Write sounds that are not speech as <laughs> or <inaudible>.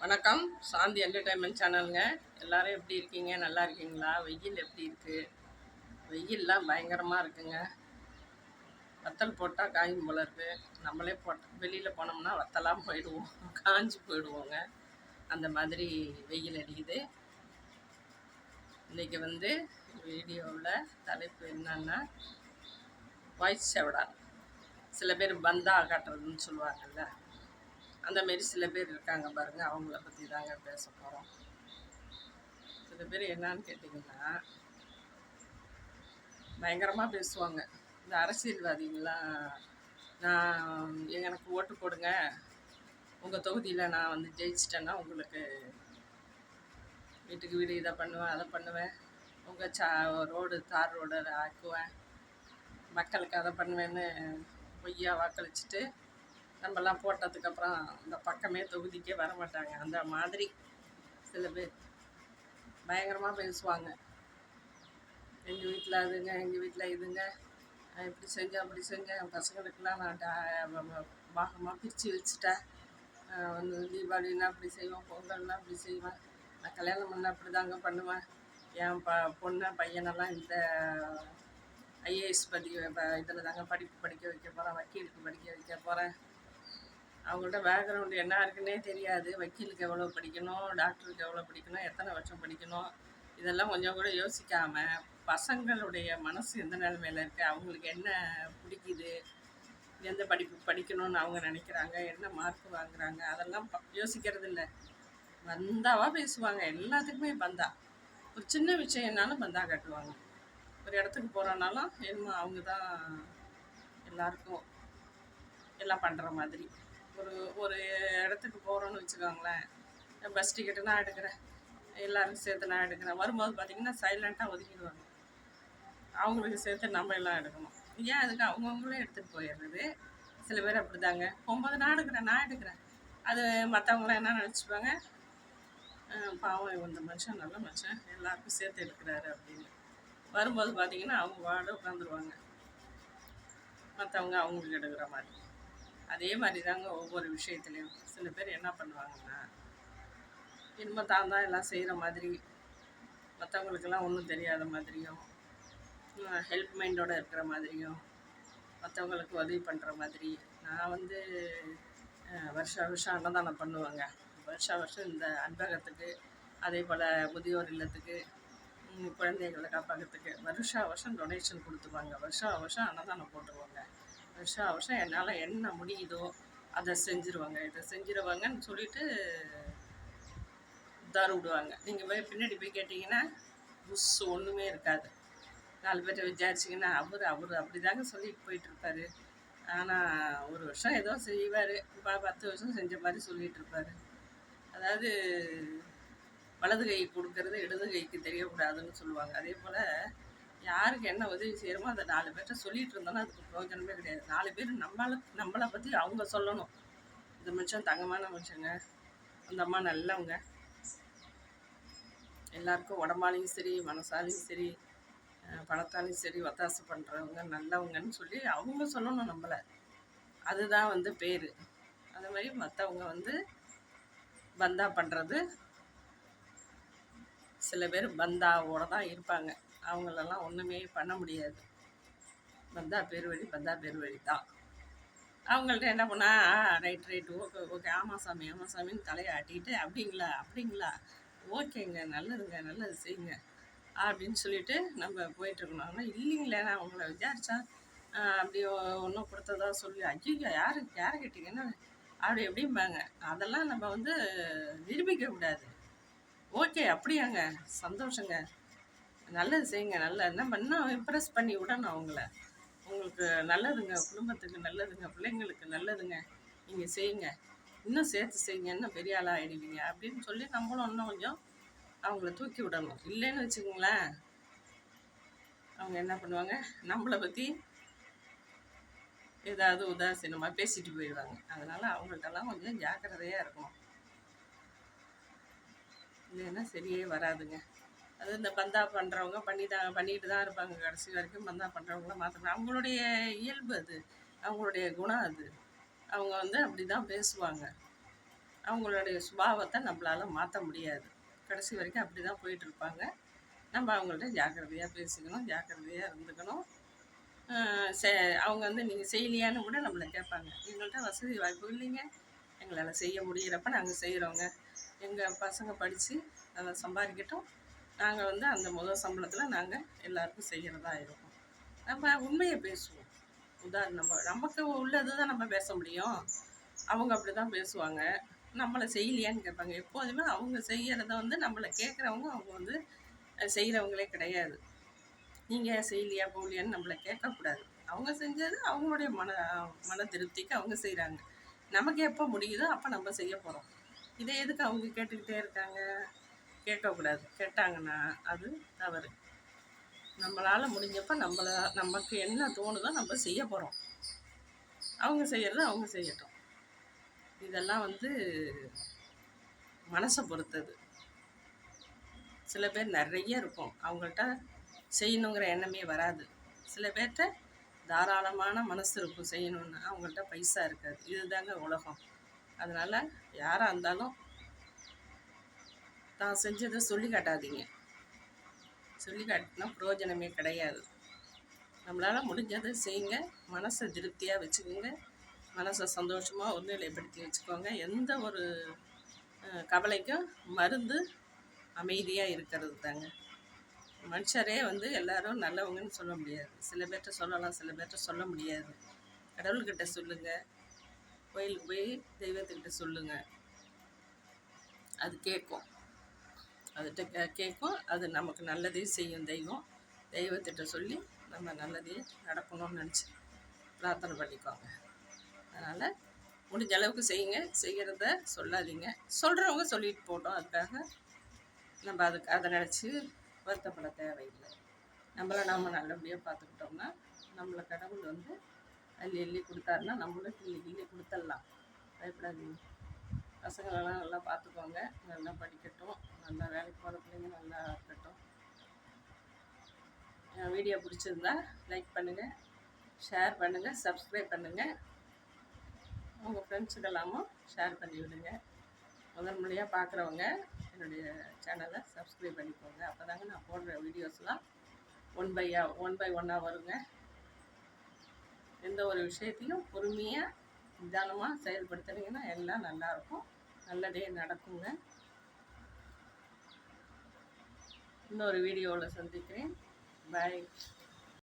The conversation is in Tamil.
வணக்கம். சாந்தி என்டர்டைன்மெண்ட் சேனலுங்க எல்லாரும் எப்படி இருக்கீங்க? நல்லா இருக்கீங்களா? வெயில் எப்படி இருக்குது வெயில்லாம் பயங்கரமாக இருக்குங்க. வத்தல் போட்டால் காயும் போல நம்மளே போட்ட வெளியில் போனோம்னா வத்தலாம் போயிடுவோம். <laughs> காஞ்சி போயிடுவோங்க. அந்த மாதிரி வெயில் அடிக்குது. இன்றைக்கி வந்து வீடியோவில் தலைப்பு என்னன்னா வாய்ஸ் செவடா சில பேர் பந்தா காட்டுறதுன்னு சொல்லுவாங்கல்ல. அந்த மாரி சில பேர் இருக்காங்க பாருங்க அவங்கள பற்றி தாங்க பேச போகிறோம் சில பேர் என்னன்னு கேட்டிங்கன்னா பயங்கரமாக பேசுவாங்க. இந்த அரசியல்வாதிகள்லாம் நான் எனக்கு ஓட்டு போடுங்க. உங்கள் தொகுதியில் நான் வந்து ஜெயிச்சிட்டேன்னா உங்களுக்கு வீட்டுக்கு வீடு இதை பண்ணுவேன் அதை பண்ணுவேன். உங்கள் சா ரோடு தார் ரோடு ஆக்குவேன். மக்களுக்கு அதை பண்ணுவேன்னு பொய்யா வாக்களிச்சுட்டு நம்மலாம் போட்டதுக்கப்புறம் அந்த பக்கமே தொகுதிக்கே வர மாட்டாங்க அந்த மாதிரி சில பேர் பயங்கரமாக பேசுவாங்க. எங்கள் வீட்டில் அதுங்க எங்கள் வீட்டில் இதுங்க இப்படி செஞ்சேன் அப்படி செஞ்சேன் என் பசங்களுக்கெல்லாம் நான் பாகமாக பிரித்து வச்சுட்டேன் வந்து தீபாவளினா அப்படி செய்வேன் பொங்கல்னா அப்படி செய்வேன் நான் கல்யாணம் பண்ண அப்படி தாங்க பண்ணுவேன். என் ப பொண்ணை பையனெல்லாம் இந்த ஐஏஎஸ் படி இதில் தாங்க படிப்பு படிக்க வைக்க போகிறேன் வக்கீலுக்கு படிக்க வைக்க போகிறேன் அவங்கள்ட்ட பேக்ரவுண்டு என்ன இருக்குன்னே தெரியாது. வக்கீலுக்கு எவ்வளோ படிக்கணும் டாக்டருக்கு எவ்வளோ படிக்கணும் எத்தனை வருஷம் படிக்கணும் இதெல்லாம் கொஞ்சம் கூட யோசிக்காமல் பசங்களுடைய மனசு எந்த நிலைமையில் இருக்குது அவங்களுக்கு என்ன பிடிக்குது எந்த படிப்பு படிக்கணும்னு அவங்க நினைக்கிறாங்க என்ன மார்க் வாங்குறாங்க அதெல்லாம் யோசிக்கிறது இல்லை பந்தாவாக பேசுவாங்க எல்லாத்துக்குமே பந்தா. ஒரு சின்ன விஷயம்னாலும் பந்தா கட்டுவாங்க. ஒரு இடத்துக்கு போகிறோன்னாலும் என்னமோ அவங்க தான் எல்லாருக்கும் எல்லாம் பண்ணுற மாதிரி. ஒரு இடத்துக்கு போகிறோன்னு வச்சுக்கோங்களேன். பஸ் டிக்கெட்டு நான் எடுக்கிறேன். எல்லாருக்கும் சேர்த்து நான் எடுக்கிறேன். வரும்போது பார்த்தீங்கன்னா சைலண்ட்டாக ஒதுக்கிடுவாங்க. அவங்களுக்கு சேர்த்து நம்ம எல்லாம் எடுக்கணும். ஏன் அதுக்கு அவங்கவுங்களே எடுத்துகிட்டு போயிடுறது? சில பேர் அப்படிதாங்க. ஒம்பது நான் எடுக்கிறேன் நான் எடுக்கிறேன். அது மற்றவங்களாம் என்ன நினச்சிப்பாங்க? பாவம் இந்த மனுஷன் நல்ல மனுஷன். எல்லாருக்கும் சேர்த்து எடுக்கிறாரு அப்படின்னு. வரும்போது பார்த்தீங்கன்னா அவங்க வாட உட்காந்துருவாங்க மற்றவங்க அவங்களுக்கு எடுக்கிற மாதிரி. அதே மாதிரி தாங்க ஒவ்வொரு விஷயத்துலையும். சில பேர் என்ன பண்ணுவாங்கன்னா என்னமோ தான் தான் எல்லாம் செய்கிற மாதிரி மற்றவங்களுக்கெல்லாம் ஒன்றும் தெரியாத மாதிரியும் ஹெல்ப் மைண்டோட இருக்கிற மாதிரியும் மற்றவங்களுக்கு உதவி பண்ணுற மாதிரி. நான் வந்து வருஷ வருஷா வருஷம் அன்னதானம் பண்ணுவேங்க. வருஷா வருஷம் இந்த அன்பகத்துக்கு அதே போல் முதியோர் இல்லத்துக்கு குழந்தைகளை காப்பகத்துக்கு வருஷா வருஷம் டொனேஷன் கொடுத்துருவாங்க வருஷா வருஷம் அன்னதானம் போட்டுருவாங்க. வருஷம் வருஷம் என்னால் என்ன முடியுதோ அதை செஞ்சுருவாங்க. இதை செஞ்சிருவாங்கன்னு சொல்லிட்டு தார் விடுவாங்க. நீங்கள் போய் பின்னாடி போய் கேட்டிங்கன்னா புஷ் ஒன்றுமே இருக்காது. நாலு பேர்ட்ட விசாரிச்சிங்கன்னா அவர் அவர் அப்படி தாங்க சொல்லிட்டு போயிட்டுருப்பாரு. ஆனால் ஒரு வருஷம் ஏதோ செய்வார். இப்போ பத்து வருஷம் செஞ்ச மாதிரி சொல்லிகிட்டு இருப்பார் அதாவது வலது கை கொடுக்கறது இடது கைக்கு தெரியக்கூடாதுன்னு சொல்லுவாங்க. அதே போல் யாருக்கு என்ன உதவி செய்கிறோமோ அதை நாலு பேர்கிட்ட சொல்லிட்டு இருந்தோம்னா அதுக்கு பிரயோஜனமே கிடையாது. நாலு பேர் நம்மளை நம்மளை பற்றி அவங்க சொல்லணும். இந்த மனுஷன் தங்கமான மனுஷங்க அந்த அம்மா நல்லவங்க. எல்லாருக்கும் உடம்பாலையும் சரி மனசாலையும் சரி பணத்தாலையும் சரி ஒத்தாசை பண்ணுறவங்க நல்லவங்கன்னு சொல்லி அவங்க சொல்லணும் நம்மளை. அதுதான் வந்து பேர். அதே மாதிரி மற்றவங்க வந்து பந்தா பண்ணுறது சில பேர் பந்தாவோடு தான் இருப்பாங்க. அவங்களெல்லாம் ஒன்றுமே பண்ண முடியாது. வந்தா பேர் வழி பந்தா பேர் வழி தான். அவங்கள்ட்ட என்ன பண்ணா ரைட் ரைட் ஓகே ஓகே ஆமாம் சாமி ஆமாம் சாமின்னு தலையை ஆட்டிட்டு அப்படிங்களா அப்படிங்களா ஓகேங்க நல்லதுங்க நல்லது செய்யுங்க அப்படின்னு சொல்லிட்டு நம்ம போயிட்டுருக்கணும். ஆனால் இல்லைங்களே நான் உங்களை விசாரித்தா அப்படி ஒன்றும் கொடுத்ததா சொல்லி ஐயோ யாரு யாரை கேட்டீங்கன்னா அப்படி எப்படிம்பாங்க அதெல்லாம் நம்ம வந்து நிரூபிக்க கூடாது. ஓகே அப்படியாங்க சந்தோஷங்க. நல்லது செய்யுங்க நல்ல என்ன இன்னும் இம்ப்ரெஸ் பண்ணி விடணும் அவங்கள. உங்களுக்கு நல்லதுங்க குடும்பத்துக்கு நல்லதுங்க பிள்ளைங்களுக்கு நல்லதுங்க. நீங்கள் செய்யுங்க இன்னும் சேர்த்து செய்யுங்க இன்னும் பெரிய ஆளாக ஆகிடுவீங்க அப்படின்னு சொல்லி நம்மளும் இன்னும் கொஞ்சம் அவங்கள தூக்கி விடணும். இல்லைன்னு வச்சுக்கோங்களேன். அவங்க என்ன பண்ணுவாங்க? நம்மளை பற்றி ஏதாவது உதாசீனமாக பேசிட்டு போயிடுவாங்க. அதனால் அவங்கள்ட்டெல்லாம் கொஞ்சம் ஜாக்கிரதையாக இருக்கணும். இல்லைன்னா சரியே வராதுங்க. அது இந்த பந்தா பண்ணுறவங்க பண்ணி தான் பண்ணிட்டு தான் இருப்பாங்க கடைசி வரைக்கும் பந்தா பண்ணுறவங்களாம் மாற்றணும் அவங்களுடைய இயல்பு அது. அவங்களுடைய குணம் அது. அவங்க வந்து அப்படி தான் பேசுவாங்க. அவங்களுடைய சுபாவத்தை நம்மளால் மாற்ற முடியாது. கடைசி வரைக்கும் அப்படி தான் போயிட்டு இருப்பாங்க நம்ம அவங்கள்ட்ட ஜாக்கிரதையாக பேசிக்கணும் ஜாக்கிரதையாக இருந்துக்கணும். செ அவங்க வந்து நீங்கள் செய்யலையான்னு கூட நம்மளை கேட்பாங்க. எங்கள்கிட்ட வசதி வாய்ப்பு இல்லைங்க. எங்களால் செய்ய முடியிறப்ப நாங்கள் செய்கிறோங்க எங்கள் பசங்க படித்து அதை சம்பாதிக்கட்டும். நாங்கள் வந்து அந்த முதல் சம்பளத்தில் நாங்கள் எல்லாருக்கும் செய்கிறதா இருக்கும். நம்ம உண்மையை பேசுவோம். உதாரணம் நமக்கு உள்ளது தான் நம்ம பேச முடியும். அவங்க அப்படி தான் பேசுவாங்க. நம்மளை செய்யலையான்னு கேட்பாங்க. எப்போதுமே அவங்க செய்கிறத வந்து நம்மளை கேட்குறவங்க அவங்க வந்து செய்கிறவங்களே கிடையாது. நீங்கள் செய்யலையா போகலையான்னு நம்மளை கேட்கக்கூடாது. அவங்க செஞ்சது அவங்களுடைய மன மன திருப்திக்கு அவங்க செய்கிறாங்க நமக்கு எப்போ முடியுதோ அப்போ நம்ம செய்ய போகிறோம் இதை எதுக்கு அவங்க கேட்டுக்கிட்டே இருக்காங்க? கேட்கக்கூடாது. கேட்டாங்கன்னா அது தவறு. நம்மளால் முடிஞ்சப்போ நம்மள நமக்கு என்ன தோணுதோ நம்ம செய்ய போகிறோம் அவங்க செய்கிறத அவங்க செய்யட்டும். இதெல்லாம் வந்து மனசை பொறுத்தது. சில பேர் நிறைய இருக்கும். அவங்கள்ட்ட செய்யணுங்கிற எண்ணமே வராது. சில பேர்கிட்ட தாராளமான மனசு இருக்கும் செய்யணும்னு. அவங்கள்ட்ட பைசா இருக்காது. இதுதாங்க உலகம். அதனால் யாராக இருந்தாலும் தான் செஞ்சதை சொல்லி காட்டாதீங்க. சொல்லி காட்டினா பிரயோஜனமே கிடையாது. நம்மளால் முடிஞ்சதை செய்யுங்க. மனசை திருப்தியாக வச்சுக்கோங்க. மனசை சந்தோஷமாக ஒருநிலைப்படுத்தி வச்சுக்கோங்க. எந்த ஒரு கவலைக்கும் மருந்து அமைதியாக இருக்கிறது தாங்க. மனுஷரே வந்து எல்லாரும் நல்லவங்கன்னு சொல்ல முடியாது. சில பேர்கிட்ட சொல்லலாம் சில பேர்கிட்ட சொல்ல முடியாது. கடவுள்கிட்ட சொல்லுங்கள் கோயிலுக்கு போய் தெய்வத்துக்கிட்ட சொல்லுங்கள் அது கேட்கும். அதுகிட்ட கே கேட்கும். அது நமக்கு நல்லதையும் செய்யும் தெய்வம். தெய்வத்திட்ட சொல்லி நம்ம நல்லதே நடக்கணும்னு நினச்சி பிரார்த்தனை பண்ணிக்கோங்க. அதனால் முடிஞ்ச அளவுக்கு செய்யுங்க. செய்கிறத சொல்லாதீங்க. சொல்கிறவங்க சொல்லிட்டு போட்டோம். அதுக்காக நம்ம அதுக்கு அதை நினச்சி வருத்தப்பட தேவையில்லை. நம்மளை நாம் நல்லபடியாக பார்த்துக்கிட்டோம்னா நம்மளை கடவுள் வந்து அள்ளி அள்ளி கொடுத்தாருன்னா நம்மளும் கிள்ளி கிள்ளி கொடுத்துடலாம். பயப்படாதீங்க. பசங்களெல்லாம் நல்லா பார்த்துக்கோங்க. நல்லா படிக்கட்டும். நல்லா வேலைக்கு போகிற பிள்ளைங்க நல்லா இருக்கட்டும். என் வீடியோ பிடிச்சிருந்தா லைக் பண்ணுங்கள் ஷேர் பண்ணுங்கள் சப்ஸ்கிரைப் பண்ணுங்கள் உங்கள் ஃப்ரெண்ட்ஸுக்கெல்லாமும் ஷேர் பண்ணி விடுங்க. முதல் முறையாக பார்க்குறவங்க என்னுடைய சேனலை சப்ஸ்கிரைப் பண்ணிக்கோங்க. அப்போ தாங்க நான் போடுற வீடியோஸ்லாம் ஒன் பை ஒன் பை ஒன்னாக வருங்க. எந்த ஒரு விஷயத்தையும் பொறுமையாக நிதானமாக செயல்படுத்துனீங்கன்னா எல்லாம் நல்லாயிருக்கும் நல்லதே நடக்குங்க. இன்னொரு வீடியோவில் சந்திக்கிறேன். பாய்